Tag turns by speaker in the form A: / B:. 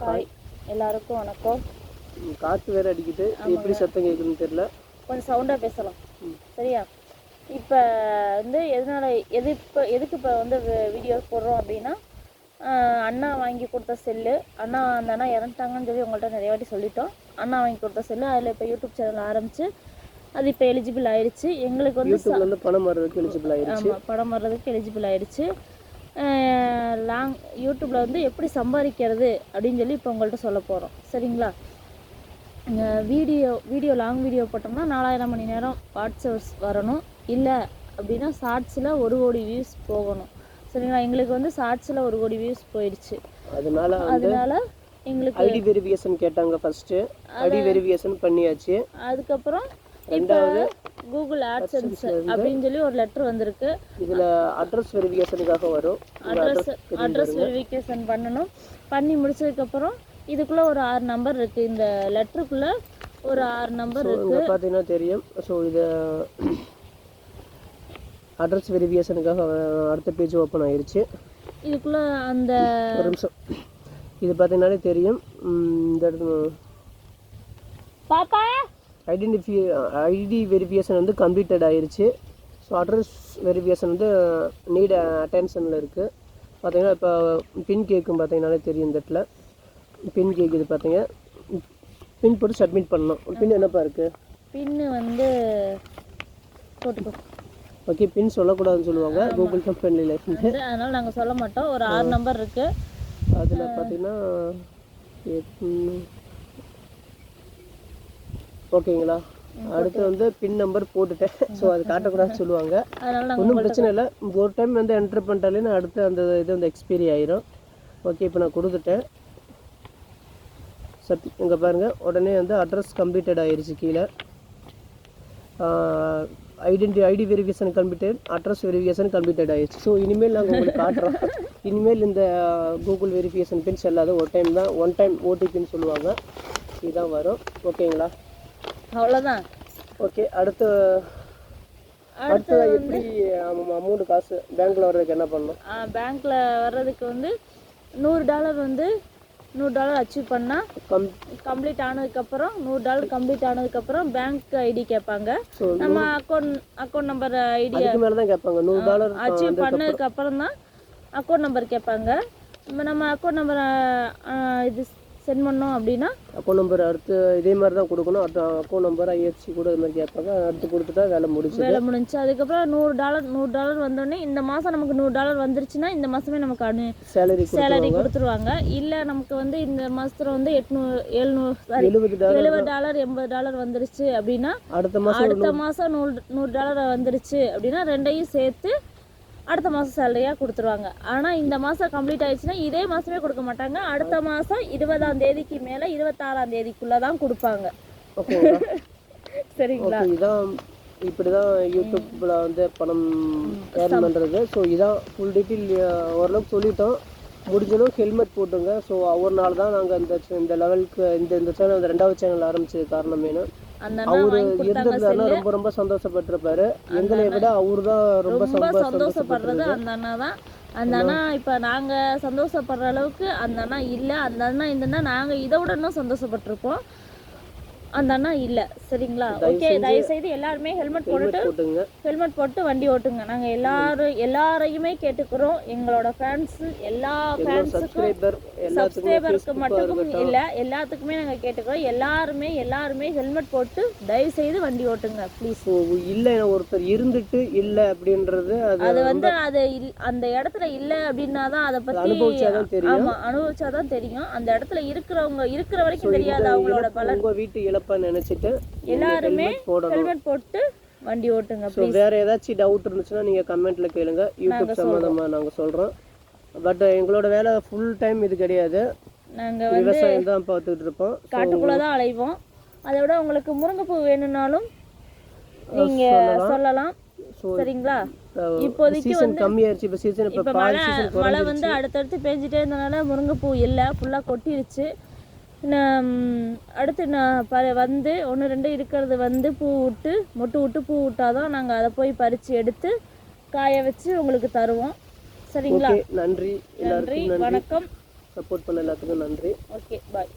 A: Hi. எல்லாருக்கும் வணக்கம்.
B: காத்து வேற அடிக்குது. எப்படி சத்தம் கேட்குதுன்னு தெரியல.
A: கொஞ்சம் சவுண்டாக பேசலாம். சரியா? இப்போ வந்து எதனால எது இப்போ எதுக்கு இப்போ வந்து வீடியோ போடுறோம் அப்படின்னா அண்ணா வாங்கி கொடுத்த செல்லு. அண்ணா அந்த அண்ணா இறந்துட்டாங்கன்னு சொல்லி உங்கள்கிட்ட நிறைய வாட்டி சொல்லிட்டோம். அண்ணா வாங்கி கொடுத்த செல்லு அதில் இப்போ யூடியூப் சேனல் ஆரம்பிச்சு அது இப்போ எலிஜிபிள் ஆயிடுச்சு. எங்களுக்கு வந்து
B: பணம் வர்றதுக்கு எலிஜிபிள் ஆயிருச்சு
A: ஆமாம் படம் வர்றதுக்கு எலிஜிபிள் ஆயிடுச்சு. லாங் யூடியூப்பில் வந்து எப்படி சம்பாதிக்கிறது அப்படின்னு சொல்லி இப்போ உங்கள்கிட்ட சொல்ல போகிறோம் சரிங்களா? வீடியோ வீடியோ லாங் வீடியோ போட்டோம்னா நாலாயிரம் மணி நேரம் வாட்ஸ்அப்ஸ் வரணும். இல்லை அப்படின்னா ஷார்ட்ஸில் ஒரு கோடி வியூஸ் போகணும். சரிங்களா? எங்களுக்கு வந்து ஷார்ட்ஸில் ஒரு கோடி வியூஸ் போயிடுச்சு.
B: அதனால
A: அதனால எங்களுக்கு
B: ஐடி வெரிஃபிகேஷன் கேட்டாங்க ஃபர்ஸ்ட் ஐடி வெரிஃபிகேஷன் பண்ணியாச்சு.
A: அதுக்கப்புறம் இப்போ கூகுள் ஆட்சன்ஸ் அப்படின்னு சொல்லி ஒரு லெட்டர் வந்திருக்கு.
B: இதுல அட்ரஸ் வெரிஃபிகேஷனுக்காக வரும்.
A: அட்ரஸ் அட்ரஸ் வெரிஃபிகேஷன் பண்ணணும். பண்ணி முடிச்சதுக்கப்புறம் இதுக்குள்ளே ஒரு ஆறு நம்பர் இருக்குது இந்த லெட்டருக்குள்ளே ஒரு ஆறு நம்பர்
B: இங்க பார்த்தீங்கன்னா தெரியும். ஸோ இது அட்ரஸ் வெரிஃபிகேஷனுக்காக அடுத்த பேஜ் ஓப்பன் ஆயிருச்சு.
A: இதுக்குள்ளே அந்த
B: ஒரு நிமிஷம். இது பார்த்தீங்கன்னாலே தெரியும். இந்த இடத்துல
A: பாப்பா!
B: ஐடென்டிஃபி ஐடி வெரிஃபிகேஷன் வந்து கம்ப்ளீட்டட் ஆயிருச்சு. ஸோ அட்ரஸ் வெரிஃபிகேஷன் வந்து நீட் அட்டென்ஷனில் இருக்குது பார்த்தீங்கன்னா இப்போ பின் கேக்கும் பார்த்தீங்கன்னாலே தெரியும் இந்த இடத்துல. பின் கேக் இது பார்த்தீங்க பின் போட்டு சப்மிட் பண்ணணும். பின் என்னப்பா இருக்குது
A: பின்னு வந்து போட்டுக்கோ.
B: ஓகே பின் சொல்லக்கூடாதுன்னு சொல்லுவாங்க. கூகுள் கம்பெனியில் இருந்து
A: அதனால நாங்கள் சொல்ல மாட்டோம். ஒரு ஆறு நம்பர் இருக்குது
B: அதில் பார்த்தீங்கன்னா ஓகேங்களா? அடுத்து வந்து பின் நம்பர் போட்டுட்டேன். ஸோ அது காட்டக்கூடாதுன்னு சொல்லுவாங்க. ஒன்றும் பிரச்சனை இல்லை. ஒரு டைம் வந்து என்ட்ரு பண்ணிட்டாலே நான் அடுத்து அந்த இது வந்து எக்ஸ்பைரி ஆயிரும். ஓகே இப்போ நான் கொடுத்துட்டேன். சப் இங்கே பாருங்கள் உடனே வந்து அட்ரஸ் கம்ப்ளீட்டட் ஆயிருச்சு கீழே. Identity ID verification completed address verification completed ஆயிடுச்சு ஸோ இனிமேல் நாங்கள் உங்களுக்கு காட்டுறோம். இனிமேல் இந்த கூகுள் வெரிஃபிகேஷன் பின் செல்லாத ஒரு டைம் தான். ஒன் டைம் ஓடிபின்னு சொல்லுவாங்க. இதுதான் வரும். ஓகேங்களா
A: அவ்வளோதான்
B: ஓகே அடுத்து அடுத்து எப்படி அமௌண்ட் காசு பேங்க்ல வர்றதுக்கு என்ன பண்ணணும்?
A: பேங்க்கில் வர்றதுக்கு வந்து நூறு டாலர் வந்து நூறு டாலர் அச்சீவ் பண்ணால்
B: கம்
A: கம்ப்ளீட் ஆனதுக்கப்புறம் நூறு டாலர் கம்ப்ளீட் ஆனதுக்கப்புறம் பேங்க் ஐடி கேட்பாங்க. நம்ம அக்கௌண்ட் அக்கௌண்ட் நம்பர் ஐடி
B: மேலே தான் கேட்பாங்க நூறு டாலர்
A: அச்சீவ் பண்ணதுக்கு அப்புறம் தான் அக்கௌண்ட் நம்பர் கேட்பாங்க. நம்ம நம்ம அக்கௌண்ட் நம்பர் இது சென்ட் பண்ணோம் அப்படின்னா
B: அக்கௌண்ட் நம்பர் அடுத்து இதே மாதிரி தான் கொடுக்கணும். அடுத்த அக்கௌண்ட் நம்பர் ஐஎஃப்சி கூட இது மாதிரி கேட்பாங்க. அடுத்து கொடுத்துட்டா வேலை முடிச்சு
A: வேலை முடிஞ்சு அதுக்கப்புறம் நூறு டாலர் நூறு டாலர் வந்தோடனே இந்த மாதம் நமக்கு நூறு டாலர் வந்துருச்சுன்னா இந்த மாதமே நமக்கு அனு
B: சேலரி
A: சேலரி கொடுத்துருவாங்க. இல்லை நமக்கு வந்து இந்த மாதத்துல வந்து எட்நூறு எழுநூறு சாரி
B: எழுபது டாலர்
A: எண்பது டாலர் வந்துருச்சு அப்படின்னா
B: அடுத்த மாதம்
A: அடுத்த மாதம் நூறு. நூறு டாலர் வந்துருச்சு அப்படின்னா ரெண்டையும் சேர்த்து அடுத்த மாதம் சேலரியாக கொடுத்துருவாங்க. ஆனால் இந்த மாதம் கம்ப்ளீட் ஆயிடுச்சுன்னா இதே மாதமே கொடுக்க மாட்டாங்க. அடுத்த மாதம் இருபதாம் தேதிக்கு மேலே இருபத்தாறாம் தேதிக்குள்ளே தான் கொடுப்பாங்க. சரிங்களா?
B: இதான் இப்படி தான் யூடியூப்பில் வந்து பணம் ஏர்ன் பண்ணுறது ஸோ இதான் ஃபுல் டீட்டெயில் ஓரளவுக்கு சொல்லிட்டோம். முடிஞ்சளவு ஹெல்மெட் போட்டுங்க. ஸோ ஒரு நாள் தான் நாங்கள் இந்த இந்த லெவலுக்கு இந்த இந்த சேனல் இந்த ரெண்டாவது சேனல் ஆரம்பிச்சது காரணம் வேணும் அவரு இருந்திருந்தாருன்னா ரொம்ப ரொம்ப சந்தோஷப்பட்டிருப்பாரு. எங்களை விட அவரு தான் ரொம்ப
A: ரொம்ப
B: சந்தோஷ
A: சந்தோஷப்படுறது அந்த அண்ணா தான். அந்த அண்ணா. இப்போ நாங்கள் சந்தோஷப்படுற அளவுக்கு அந்த அண்ணா இல்லை அந்த அண்ணா இல்லைன்னா நாங்கள் இதை விட இன்னும் சந்தோஷப்பட்டிருப்போம். அந்த அண்ணா இல்லை. சரிங்களா? ஓகே தயவு செய்து எல்லாருமே ஹெல்மெட் போட்டுட்டு ஹெல்மெட் போட்டு வண்டி ஓட்டுங்க. நாங்கள் எல்லாரும் எல்லாரையுமே கேட்டுக்கிறோம். எங்களோட ஃபேன்ஸ் எல்லா ஃபேன்ஸுக்கும் சப்ஸ்கிரைபருக்கு மட்டும் இல்லை எல்லாத்துக்குமே நாங்கள் கேட்டுக்கிறோம். எல்லாருமே எல்லாருமே ஹெல்மெட் போட்டு தயவு செய்து வண்டி ஓட்டுங்க ப்ளீஸ்
B: இல்லை ஒருத்தர் இருந்துட்டு இல்லை அப்படின்றது அது
A: வந்து அது அந்த இடத்துல இல்ல அப்படின்னா தான் அதை
B: தெரியும்.
A: ஆமா அனுபவிச்சாதான் தெரியும். அந்த இடத்துல இருக்கிறவங்க இருக்கிற வரைக்கும் தெரியாது அவங்களோட பலன்.
B: வீட்டு இழப்பை நினைச்சிட்டு
A: எல்லாருமே
B: ஹெல்மெட்
A: போட்டு வண்டி ஓட்டுங்க
B: ஸோ வேற ஏதாச்சும் டவுட் இருந்துச்சுன்னா நீங்க கமெண்ட்ல கேளுங்க. யூடியூப் சம்மந்தமா நாங்க சொல்றோம். பட் எங்களோட வேலை ஃபுல் டைம் இது கிடையாது.
A: நாங்க வந்து
B: விவசாயம் தான் பார்த்துக்கிட்டு இருப்போம்.
A: காட்டுக்குள்ள தான் அலைவோம். அதை விட உங்களுக்கு முருங்கைப்பூ வேணும்னாலும் நீங்க சொல்லலாம். சரிங்களா? இப்போதைக்கு
B: சீசன் கம்மியாயிருச்சு. இப்போ சீசன் இப்போ
A: மழை மழை வந்து அடுத்தடுத்து பேஞ்சிட்டே இருந்தனால முருங்கைப்பூ இல்லை ஃபுல்லாக கொட்டிருச்சு. நான் அடுத்து நான் ப வந்து ஒன்று ரெண்டு இருக்கிறது வந்து பூ விட்டு மொட்டு விட்டு பூ விட்டாதான் நாங்கள் அதை போய் பறித்து எடுத்து காய வச்சு உங்களுக்கு தருவோம். சரிங்களா?
B: நன்றி.
A: நன்றி
B: நன்றி.
A: வணக்கம்.
B: சப்போர்ட் பண்ண எல்லாத்துக்கும் நன்றி.
A: Okay bye.